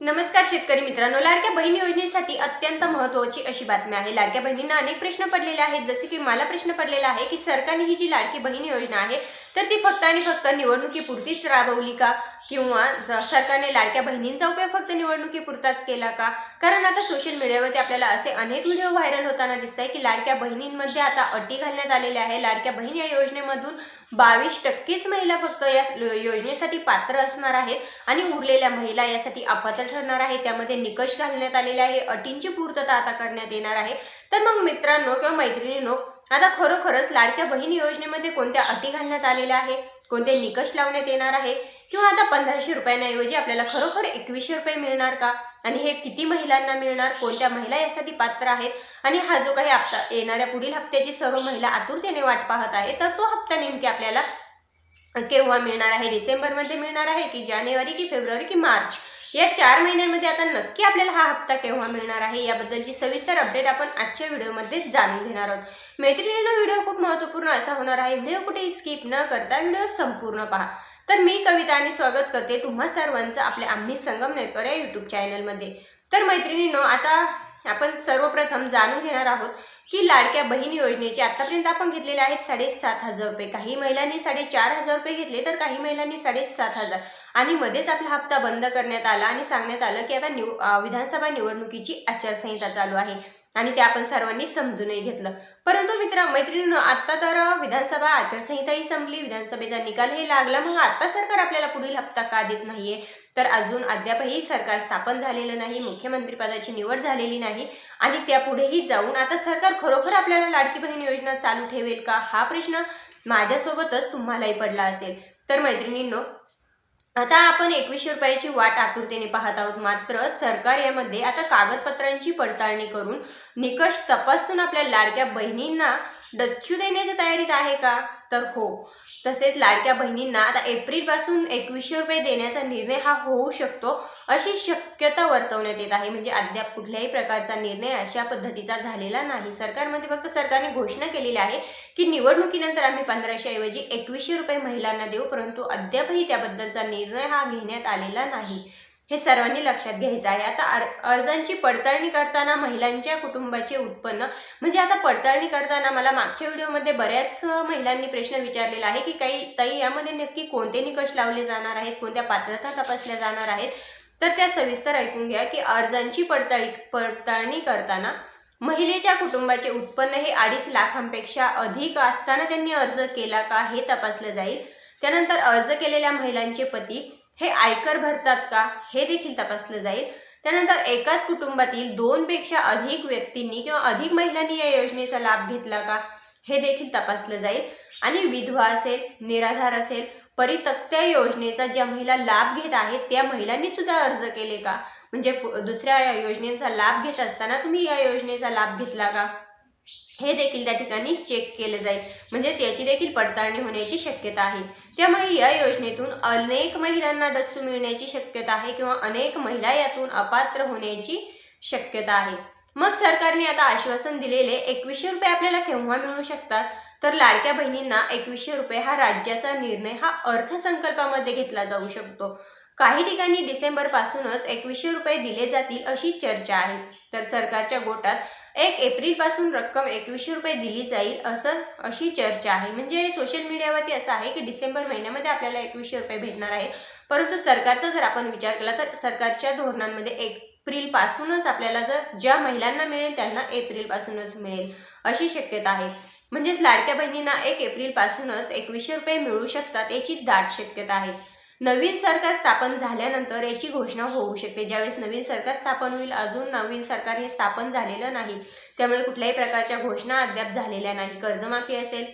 नमस्कार शेतकरी मित्रांनो लाडक्या बहिणी योजनेसाठी अत्यंत महत्त्वाची अशी बातमी आहे. लाडक्या बहिणींना अनेक प्रश्न पडलेले आहेत. जसे की मला प्रश्न पडलेला आहे की सरकारने ही जी लाडकी बहिणी योजना आहे तर ती फक्त आणि फक्त निवडणुकीपुरतीच राबवली का? किंवा ज- सरकारने लाडक्या बहिणींचा उपयोग फक्त निवडणुकीपुरताच केला का? कारण आता सोशल मीडियावरती आपल्याला असे अनेक व्हिडिओ व्हायरल होताना दिसत आहे की लाडक्या बहिणींमध्ये आता अटी घालण्यात आलेल्या आहे लाडक्या बहीण या योजनेमधून बावीस टक्केच महिला फक्त या योजनेसाठी पात्र असणार आहेत आणि उरलेल्या महिला यासाठी अपात्र ठरणार आहे त्यामध्ये निकष घालण्यात आलेले आहे. अटींची पूर्तता आता करण्यात येणार आहे. तर मग मित्रांनो किंवा मैत्रिणींनो आता खरोखरच लाडक्या बहीण योजनेमध्ये कोणत्या अटी घालण्यात आलेल्या आहे कोणते निकष लावण्यात येणार आहे? किंवा आता पंधराशे रुपयांऐवजी आपल्याला खरोखर एकवीसशे रुपये मिळणार का? आणि हे किती महिलांना मिळणार? कोणत्या महिला यासाठी पात्र आहेत? आणि हा जो काही हप्ता येणाऱ्या पुढील हप्त्याची सर्व महिला आतुरतेने वाट पाहत आहे तर तो हप्ता नेमकी आपल्याला केव्हा मिळणार आहे? डिसेंबरमध्ये मिळणार आहे की जानेवारी की फेब्रुवारी की मार्च? या चार महिन्यांमध्ये आता नक्की आपल्याला हा हप्ता केव्हा मिळणार आहे याबद्दलची सविस्तर अपडेट आपण आजच्या व्हिडिओमध्ये जाणून घेणार आहोत. मैत्रिणीनं व्हिडिओ खूप महत्त्वपूर्ण असा होणार आहे. व्हिडिओ कुठेही स्किप न करता व्हिडिओ संपूर्ण पहा. तर मी कविता आणि स्वागत करते तुम्हा सर्वांचं आपल्या आम्ही संगमनेरकर या यूट्यूब चॅनलमध्ये तर मैत्रिणींनो आता आपण सर्वप्रथम जाणून घेणार आहोत की लाडक्या बहीण योजनेचे आतापर्यंत आपण घेतलेले आहेत साडेसात हजार रुपये. काही महिलांनी साडेचार हजार रुपये घेतले तर काही महिलांनी साडेसात हजार. आणि मध्येच आपला हप्ता बंद करण्यात आला आणि सांगण्यात आलं की आता निव विधानसभा निवडणुकीची आचारसंहिता चालू आहे आणि ते आपण सर्वांनी समजूनही घेतलं. परंतु मित्र मैत्रिणीनं आता तर विधानसभा आचारसंहिताही संपली विधानसभेचा निकालही लागला. मग आता सरकार आपल्याला पुढील हप्ता का देत नाहीये? तर अजून अद्यापही सरकार स्थापन झालेलं नाही मुख्यमंत्रीपदाची निवड झालेली नाही आणि त्यापुढेही जाऊन आता सरकार खरोखर आपल्याला लाडकी बहीण योजना चालू ठेवेल का? हा प्रश्न माझ्यासोबतच तुम्हालाही पडला असेल. तर मैत्रिणींनो आता आपण एकवीसशे रुपयाची वाट आतुरतेने पाहत आहोत. मात्र सरकार यामध्ये आता कागदपत्रांची पडताळणी करून निकष तपासून आपल्या लाडक्या बहिणींना डच्चू देण्याच्या तयारीत आहे का? तर हो. तसेच लाडक्या बहिणींना आता एप्रिलपासून एकवीसशे रुपये देण्याचा निर्णय हा होऊ शकतो अशी शक्यता वर्तवण्यात येत आहे. म्हणजे अद्याप कुठल्याही प्रकारचा निर्णय अशा पद्धतीचा झालेला नाही. सरकारमध्ये फक्त सरकारने घोषणा केलेली आहे की निवडणुकीनंतर आम्ही पंधराशेऐवजी एकवीसशे रुपये महिलांना देऊ परंतु अद्यापही त्याबद्दलचा निर्णय हा घेण्यात आलेला नाही. हे सर्वांनी लक्षात घ्यायचं आहे. आता अर अर्जांची पडताळणी करताना महिलांच्या कुटुंबाचे उत्पन्न म्हणजे आता पडताळणी करताना मला मागच्या व्हिडिओमध्ये बऱ्याच महिलांनी प्रश्न विचारलेला आहे की काही ताई यामध्ये नक्की कोणते निकष लावले जाणार आहेत? कोणत्या पात्रता तपासल्या जाणार आहेत? तर त्या सविस्तर ऐकून घ्या की अर्जांची पडताळी पडताळणी करताना महिलेच्या कुटुंबाचे उत्पन्न हे अडीच लाखांपेक्षा अधिक असताना त्यांनी अर्ज केला का हे तपासलं जाईल. त्यानंतर अर्ज केलेल्या महिलांचे पती हे आयकर भरतात का? हे देखील तपासलं जाईल. त्यानंतर एकाच कुटुंबातील दोनपेक्षा अधिक व्यक्तींनी किंवा अधिक महिलांनी या योजनेचा लाभ घेतला का? हे देखील तपासलं जाईल. आणि विधवा असेल निराधार असेल परितक्त्या योजनेचा ज्या महिला लाभ घेत आहेत त्या महिलांनी सुद्धा अर्ज केले का? म्हणजे दुसऱ्या या योजनेचा लाभ घेत असताना तुम्ही या योजनेचा लाभ घेतला का? हे देखील त्या ठिकाणी चेक केलं जाईल. म्हणजेच याची देखील पडताळणी होण्याची शक्यता आहे. त्यामुळे या योजनेतून अनेक महिलांना डच्चू मिळण्याची शक्यता आहे किंवा अनेक महिला यातून अपात्र होण्याची शक्यता आहे. मग सरकारने आता आश्वासन दिलेले एकवीसशे रुपये आपल्याला केव्हा मिळू शकतात? तर लाडक्या बहिणींना एकवीसशे रुपये हा राज्याचा निर्णय हा अर्थसंकल्पामध्ये घेतला जाऊ शकतो. काही ठिकाणी डिसेंबर पासूनच एकवीसशे रुपये दिले जातील अशी चर्चा आहे. तर सरकारच्या गोटात एक एप्रिलपासून रक्कम एकवीसशे रुपये दिली जाईल असं अशी चर्चा आहे. म्हणजे सोशल मीडियावरती असं आहे की डिसेंबर महिन्यामध्ये आपल्याला एकवीसशे रुपये भेटणार आहे परंतु सरकारचा जर आपण विचार केला तर सरकारच्या धोरणांमध्ये एप्रिलपासूनच आपल्याला जर ज्या महिलांना मिळेल त्यांना एप्रिलपासूनच मिळेल अशी शक्यता आहे. म्हणजेच लाडक्या बहिणींना एक एप्रिलपासूनच एकवीसशे रुपये मिळू शकतात याची दाट शक्यता आहे. नवीन सरकार स्थापन झाल्यानंतर याची घोषणा होऊ शकते. ज्यावेळेस नवीन सरकार स्थापन होईल अजून नवीन सरकार हे स्थापन झालेलं नाही. त्यामुळे कुठल्याही प्रकारच्या घोषणा अद्याप झालेल्या नाही. कर्जमाफी असेल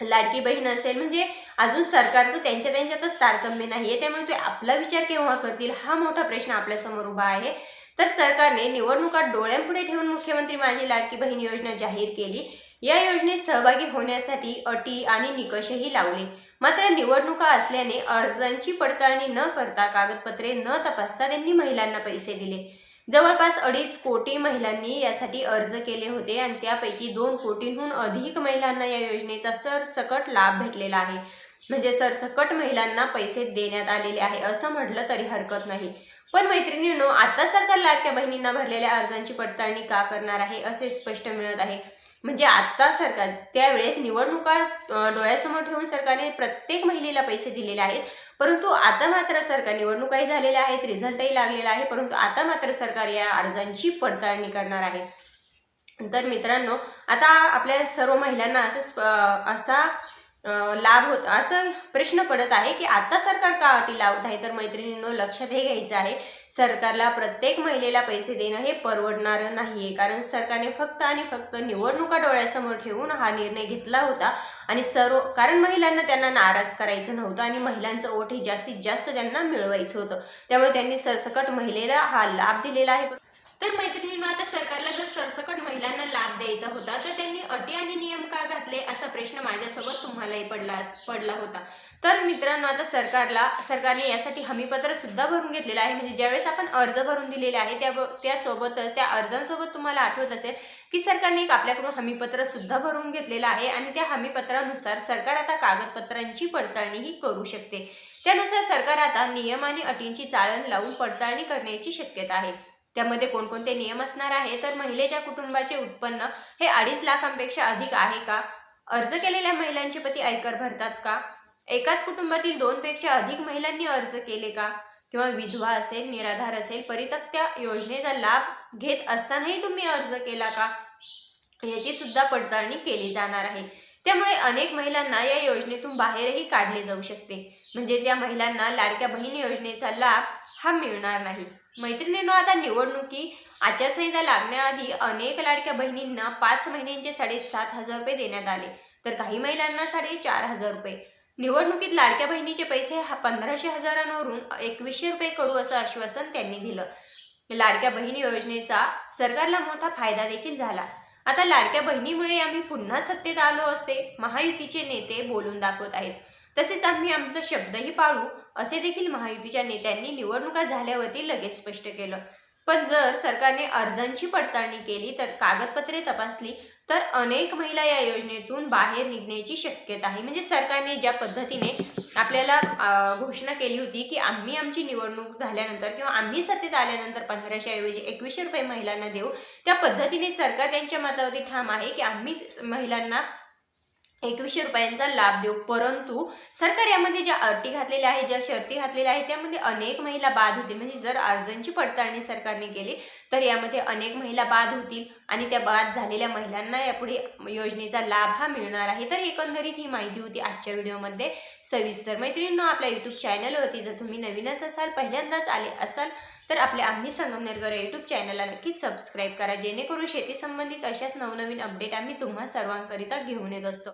लाडकी बहीण असेल म्हणजे अजून सरकारचं त्यांच्या त्यांच्यातच तारतम्य नाही आहे त्यामुळे ते आपला विचार केव्हा करतील हा मोठा प्रश्न आपल्यासमोर उभा आहे. तर सरकारने निवडणुका डोळ्यांपुढे ठेवून मुख्यमंत्री माझी लाडकी बहीण योजना जाहीर केली. या योजनेत सहभागी होण्यासाठी अटी आणि निकषही लावले. मात्र निवडणुका असल्याने अर्जांची पडताळणी न करता कागदपत्रे न तपासता त्यांनी महिलांना पैसे दिले. जवळपास अडीच कोटी महिलांनी यासाठी अर्ज केले होते आणि त्यापैकी दोन कोटींहून अधिक महिलांना या योजनेचा सरसकट लाभ भेटलेला आहे. म्हणजे सरसकट महिलांना पैसे देण्यात आलेले आहे असं म्हटलं तरी हरकत नाही. पण मैत्रिणींनो आता सरकार लाडक्या बहिणींना भरलेल्या अर्जांची पडताळणी का करणार आहे असे स्पष्ट मिळत आहे. म्हणजे आता सरकार त्यावेळेस निवडणुका डोळ्यासमोर ठेवून सरकारने प्रत्येक महिलेला पैसे दिलेले आहेत. परंतु आता मात्र सरकार निवडणुकाही झालेल्या आहेत रिझल्टही लागलेला आहे परंतु आता मात्र सरकार या अर्जांची पडताळणी करणार आहे. तर मित्रांनो आता आपल्या सर्व महिलांना असं स्प- असा लाभ होत. असं प्रश्न पडत आहे की आता सरकार का अटी लावत आहे? तर मैत्रिणींनो लक्षात हे घ्यायचं आहे. सरकारला प्रत्येक महिलेला पैसे देणं हे परवडणारं नाहीये. कारण सरकारने फक्त आणि फक्त निवडणुका डोळ्यासमोर ठेवून हा निर्णय घेतला होता. आणि सर्व कारण महिलांना त्यांना नाराज करायचं नव्हतं आणि महिलांचं ओट हे जास्तीत जास्त त्यांना मिळवायचं होतं. त्यामुळे त्यांनी सरसकट महिलेला हा लाभ दिलेला आहे. तर मैत्रिणींना आता सरकारला जर सरसकट महिलांना लाभ द्यायचा होता तर त्यांनी अटी आणि नियम का घातले असा प्रश्न माझ्यासोबत तुम्हालाही पडला पडला होता. तर मित्रांनो आता सरकारला सरकारने यासाठी हमीपत्र सुद्धा भरून घेतलेलं आहे. म्हणजे ज्यावेळेस आपण अर्ज भरून दिलेले आहे त्या त्यासोबतच त्या अर्जांसोबत तुम्हाला आठवत असेल की सरकारने एक आपल्याकडून हमीपत्र सुद्धा भरून घेतलेलं आहे आणि त्या हमीपत्रानुसार सरकार आता कागदपत्रांची पडताळणीही करू शकते. त्यानुसार सरकार आता नियम आणि अटींची चाळण लावून पडताळणी करण्याची शक्यता आहे. त्यामध्ये कोणकोणते नियम असणार आहे? तर महिलेच्या कुटुंबाचे उत्पन्न हे अडीच लाखांपेक्षा अधिक आहे का? अर्ज केलेल्या महिलांचे पती आयकर भरतात का? एकाच कुटुंबातील दोनपेक्षा अधिक महिलांनी अर्ज केले का? किंवा विधवा असेल निराधार असेल परितक्त्या योजनेचा लाभ घेत असतानाही तुम्ही अर्ज केला का? याची सुद्धा पडताळणी केली जाणार आहे. त्यामुळे अनेक महिलांना या योजनेतून बाहेरही काढले जाऊ शकते. म्हणजे त्या महिलांना लाडक्या बहिणी योजनेचा लाभ हा मिळणार नाही. मैत्रिणींनो आता निवडणुकी आचारसंहिता लागण्याआधी अनेक लाडक्या बहिणींना पाच महिन्यांचे साडेसात हजार रुपये देण्यात आले. तर काही महिलांना साडेचार हजार रुपये. निवडणुकीत लाडक्या बहिणीचे पैसे हा पंधराशे हजारांवरून एकवीसशे रुपये करू असं आश्वासन त्यांनी दिलं. लाडक्या बहिणी योजनेचा सरकारला मोठा फायदा देखील झाला. आता लाडक्या बहिणीमुळे आम्ही पुन्हा सत्तेत आलो असे महायुतीचे नेते बोलून दाखवत आहेत. तसेच आम्ही आमचा शब्दही पाळू असे देखील महायुतीच्या नेत्यांनी निवडणुका झाल्यावरती लगेच स्पष्ट केलं. पण जर सरकारने अर्जांची पडताळणी केली तर कागदपत्रे तपासली तर अनेक महिला या योजनेतून बाहेर निघण्याची शक्यता आहे म्हणजे सरकारने ज्या पद्धतीने आपल्याला घोषणा केली होती की आम्ही आमची निवडणूक झाल्यानंतर किंवा आम्ही सत्तेत आल्यानंतर पंधराशे ऐवजी एकवीसशे रुपये महिलांना देऊ. त्या पद्धतीने सरकार त्यांच्या मतावरती ठाम आहे की आम्ही महिलांना एकवीसशे रुपयांचा लाभ देऊ. परंतु सरकार यामध्ये ज्या अटी घातलेल्या आहेत ज्या शर्ती घातलेल्या आहेत त्यामध्ये अनेक महिला बाद होतील. म्हणजे जर अर्जांची पडताळणी सरकारने केली तर यामध्ये अनेक महिला बाद होतील आणि त्या बाद झालेल्या महिलांना यापुढे योजनेचा लाभ हा मिळणार आहे. तर एकंदरीत ही माहिती होती आजच्या व्हिडिओमध्ये. सविस्तर मैत्रिणींनो आपल्या यूट्यूब चॅनलवरती जर तुम्ही नवीनच असाल पहिल्यांदाच आले असाल तर आपल्या आम्ही संगमनेरकर यूट्यूब चॅनलला नक्कीच सबस्क्राईब करा. जेणेकरून शेती संबंधित अशाच नवनवीन अपडेट आम्ही तुम्हा सर्वांकरिता घेऊन येत असतो.